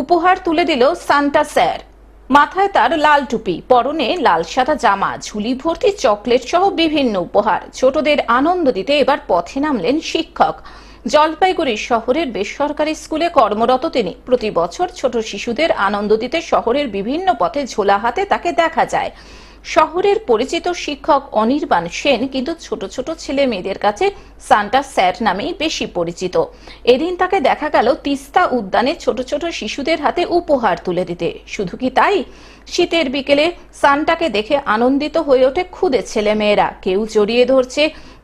উপহার তুলে দিল সান্টা স্যার। মাথায় তার লাল টুপি, পরনে লাল সাদা জামা, ঝুলি, ভর্তি চকলেট সহ বিভিন্ন উপহার। ছোটদের আনন্দ দিতে এবার পথে নামলেন শিক্ষক। জলপাইগুড়ি শহরের বেসরকারি স্কুলে কর্মরত তিনি। প্রতি বছর ছোট শিশুদের আনন্দ দিতে শহরের বিভিন্ন পথে ঝোলা হাতে তাকে দেখা যায়। শহরের পরিচিত শিক্ষক অনির্বাণ সেন কিন্তু ছোট ছোট ছেলে মেয়েদের কাছে সান্টা স্যার নামেই বেশি পরিচিত। এদিন তাকে দেখা গেল তিস্তা উদ্যানে ছোট ছোট শিশুদের হাতে উপহার তুলে দিতে। শুধু কি তাই? শীতের বিকেলে সান্টাকে দেখে আনন্দিত হয়ে ওঠে খুদে ছেলেমেয়েরা কেউ জড়িয়ে ধরছে,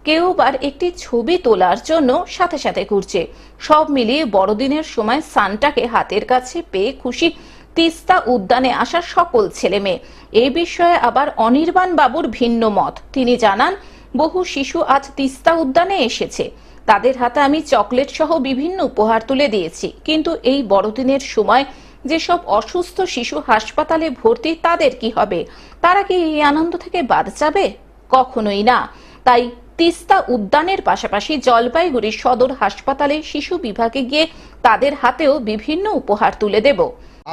কেউ বার একটি ছবি তোলার জন্য সাথে সাথে ঘুরছে। সব মিলিয়ে বড়দিনের সময় সান্টাকে হাতের কাছে পেয়ে খুশি তিস্তা উদ্যানে আসা সকল ছেলে মেয়ে এই বিষয়ে আবার অনির্বাণ বাবুর ভিন্ন মত। তিনি জানান, বহু শিশু আজ তিস্তা উদ্যানে এসেছে। তাদের হাতে আমি চকলেট সহ বিভিন্ন উপহার তুলে দিয়েছি। কিন্তু এই বড়দিনের সময় যেসব অসুস্থ শিশু হাসপাতালে ভর্তি, তাদের কি হবে? তারা কি এই আনন্দ থেকে বাদ যাবে? কখনোই না। তাই তিস্তা উদ্যানের পাশাপাশি জলপাইগুড়ি সদর হাসপাতালে শিশু বিভাগে গিয়ে তাদের হাতেও বিভিন্ন উপহার তুলে দেব।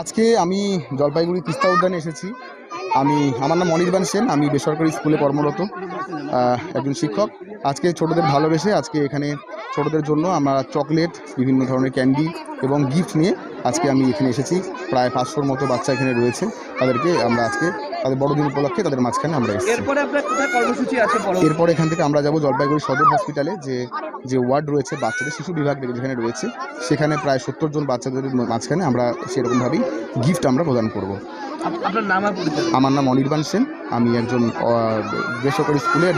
আজকে আমি জলপাইগুড়ি তিস্তা উদ্যানে এসেছি। আমি আমার নাম অনির্বাণ সেন, আমি বেসরকারি স্কুলে কর্মরত একজন শিক্ষক। আজকে ছোটদের ভালোবেসে আজকে এখানে ছোটদের জন্য আমরা চকলেট বিভিন্ন ধরনের ক্যান্ডি এবং গিফট নিয়ে আজকে আমি এখানে এসেছি। প্রায় পাঁচশোর মতো বাচ্চা এখানে রয়েছে। তাদেরকে আমরা আজকে তাদের বড়দিন উপলক্ষে তাদের মাঝখানে আমরা এসেছি। এরপরে এখান থেকে আমরা যাব জলপাইগুড়ি সদর হসপিটালে যে যে ওয়ার্ড রয়েছে বাচ্চাদের শিশু বিভাগ যেখানে রয়েছে সেখানে প্রায় সত্তর জন বাচ্চাদের মাঝখানে আমরা সেরকমভাবেই গিফট আমরা প্রদান করব। আপনার নাম আমার নাম অনির্বাণ সেন। আমি একজন বেসরকারি স্কুলের